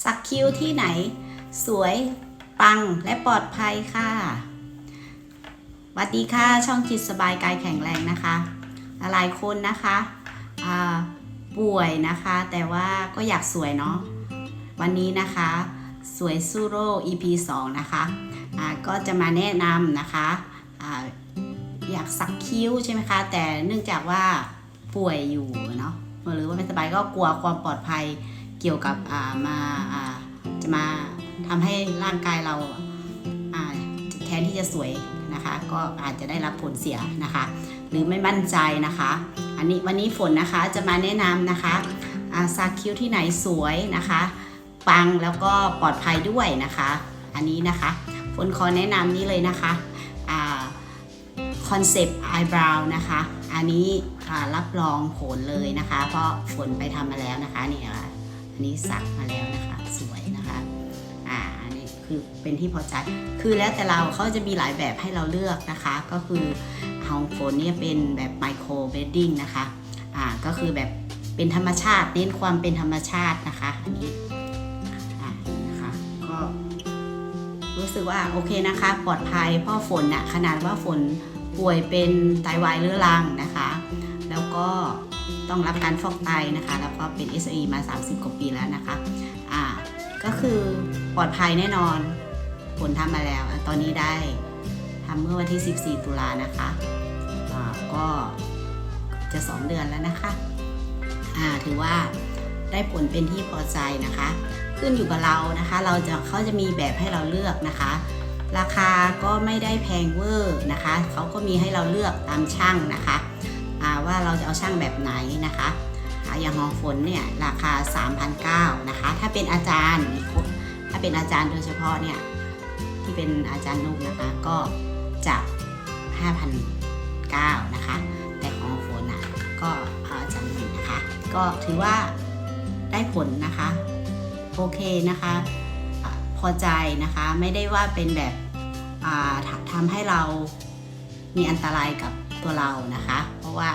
สักคิ้วที่ไหน สวยปังและปลอดภัยค่ะสวัสดีค่ะ ช่องจิตสบายกายแข็งแรงนะคะ หลายคนนะคะป่วยนะคะ แต่ว่าก็อยากสวยเนาะวันนี้นะคะ สวยสู้โรค EP 2 นะคะก็จะมาแนะนำนะคะออยากสักคิ้วใช่ไหมคะ แต่เนื่องจากว่าป่วยอยู่เนาะหรือว่าไม่สบายก็กลัวความปลอดภัย เกี่ยวกับมาจะมาทำให้ร่างกายเราแทนที่จะสวยนะคะ ก็อาจจะได้รับผลเสียนะคะ หรือไม่มั่นใจนะคะ อันนี้วันนี้ฝนนะคะจะมาแนะนำนะคะอ่าสักคิ้วที่ไหนสวยนะคะ ปังแล้วก็ปลอดภัยด้วยนะคะ อันนี้นะคะฝนขอแนะนำนี้เลยนะคะคอนเซปต์ไอบราวนะคะ อันนี้รับรองผลเลยนะคะ เพราะฝนไปทำมาแล้วนะคะนี่ค่ะ อันนี้สักมาแล้วนะคะ สวยนะคะอ่าอันนี้คือเป็นที่พอใจ คือแล้วแต่เราเขาจะมีหลายแบบให้เราเลือกนะคะ ก็คือของโฟนเนี่ยเป็นแบบไมโครเบดดิ้งนะคะอ่าก็คือแบบเป็นธรรมชาติเน้นความเป็นธรรมชาตินะคะ อันนี้อ่านะคะก็รู้สึกว่าโอเคนะคะ ปลอดภัยเพราะฝนน่ะขนาดว่าฝนป่วยเป็นไตวายเรื้อรังนะคะ แล้วก็ ต้องรับการฟอกไตนะคะ แล้วก็เป็น SE มา 30 กว่าปีแล้วนะคะอ่าก็คือปลอดภัยแน่นอน ผลทำมาแล้ว ตอนนี้ได้ทำเมื่อวันที่ 14 ตุลานะคะอ่าก็จะ 2 เดือนแล้วนะคะอ่าถือว่าได้ผลเป็นที่พอใจนะคะ ขึ้นอยู่กับเรานะคะ เราจะเขาจะมีแบบให้เราเลือกนะคะ ราคาก็ไม่ได้แพงเวอร์นะคะ เขาก็มีให้เราเลือกตามช่างนะคะ ว่าเราจะเอาช่างแบบไหนนะคะอย่างขอฝนเนี่ยราคา 3,900นะคะ ถ้าเป็นอาจารย์ถ้าเป็นอาจารย์โดยเฉพาะเนี่ยที่เป็นอาจารย์นุกนะคะก็จะ5,900นะคะ แต่ของฝนอะก็อาจารย์นุกนะคะ ก็ถือว่าได้ผลนะคะ โอเคนะคะพอใจนะคะไม่ได้ว่าเป็นแบบทำให้เรามีอันตรายกับ ตัวเรานะคะ เพราะว่า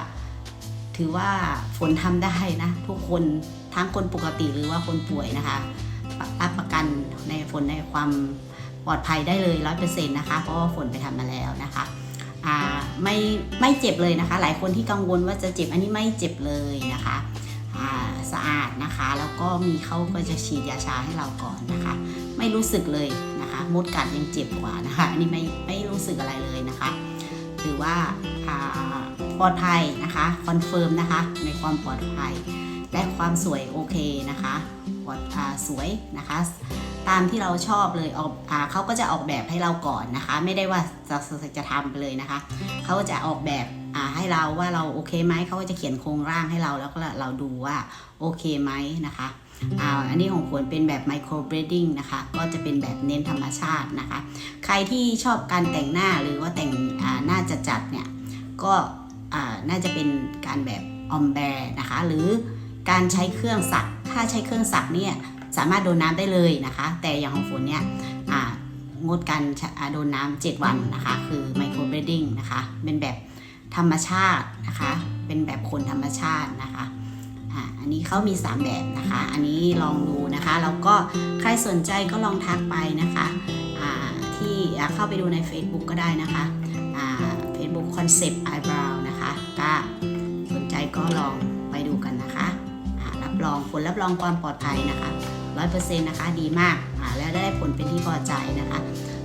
ถือว่าฝนทำได้นะทุกคนทั้งคนปกติหรือว่าคนป่วยนะคะรับประกันในฝนในความปลอดภัยได้เลยร้อยเปอร์เซ็นต์นะคะ เพราะว่าฝนไปทำมาแล้วนะคะไม่ไม่เจ็บเลยนะคะ หลายคนที่กังวลว่าจะเจ็บอันนี้ไม่เจ็บเลยนะคะสะอาดนะคะ แล้วก็มีเขาก็จะฉีดยาชาให้เราก่อนนะคะ ไม่รู้สึกเลยนะคะมดกัดยังเจ็บกว่านะคะ อันนี้ไม่ไม่รู้สึกอะไรเลยนะคะถือว่า ปลอดภัยนะคะคอนเฟิร์มนะคะในความปลอดภัย และความสวยโอเคนะคะปลอดสวยนะคะ ตามที่เราชอบเลยออกอเขาก็จะออกแบบให้เราก่อนนะคะ ไม่ได้ว่าจะจะจะทำไปเลยนะคะเขาจะออกแบบให้เราว่าเราโอเคไหมเขาก็จะเขียนโครงร่างให้เราแล้วก็เราดูว่าโอเคไหมนะคะอันนี้ของผลเป็นแบบไมโครเบรดดิ้งนะคะ ก็จะเป็นแบบเน้นธรรมชาตินะคะ ใครที่ชอบการแต่งหน้าหรือว่าแต่งหน้าจัดๆเนี่ย ก็ น่าจะเป็นการแบบออมแบร์นะคะหรือการใช้เครื่องสักถ้าใช้เครื่องสักเนี่ยสามารถโดนน้ำได้เลยนะคะ แต่อย่างของฝนเนี่ยงดการโดนน้ำ7วันนะคะ คือไมโครเบรดดิ้งนะคะเป็นแบบธรรมชาตินะคะ เป็นแบบคนธรรมชาตินะคะอันนี้เขามี 3 แบบนะคะ อันนี้ลองดูนะคะแล้วก็ใครสนใจก็ลองทักไปนะคะที่เข้าไปดูใน Facebook ก็ได้นะคะ Facebook Concept Eyebrow ก็สนใจก็ลองไปดูกันนะคะรับรองผลรับรองความปลอดภัยนะคะ100%นต์นะคะดีมากาแล้วได้ผลเป็นที่พอใจนะคะ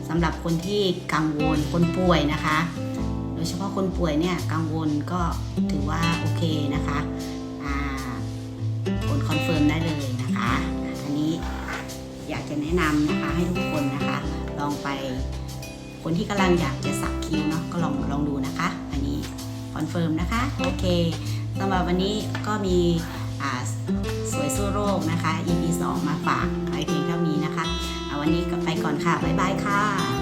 สำหรับคนที่กังวลคนป่วยนะคะ โดยเฉพาะคนป่วยเนี่ยกังวลก็ถือว่าโอเคนะคะผลคอนเฟิร์มได้เลยนะคะ อันนี้อยากจะแนะนำนะคะให้ทุกคนนะคะ ลองไป คนที่กำลังอยากจะสักคิ้วเนาะก็ลองลองดูนะคะ อันนี้ คอนเฟิร์มนะคะ โอเคสำหรับวันนี้ก็มีสวยสู้โรคนะคะ EP 2 มาฝากไว้เพียงเท่านี้นะคะเอาวันนี้ก็ไปก่อนค่ะ บ๊ายบายค่ะ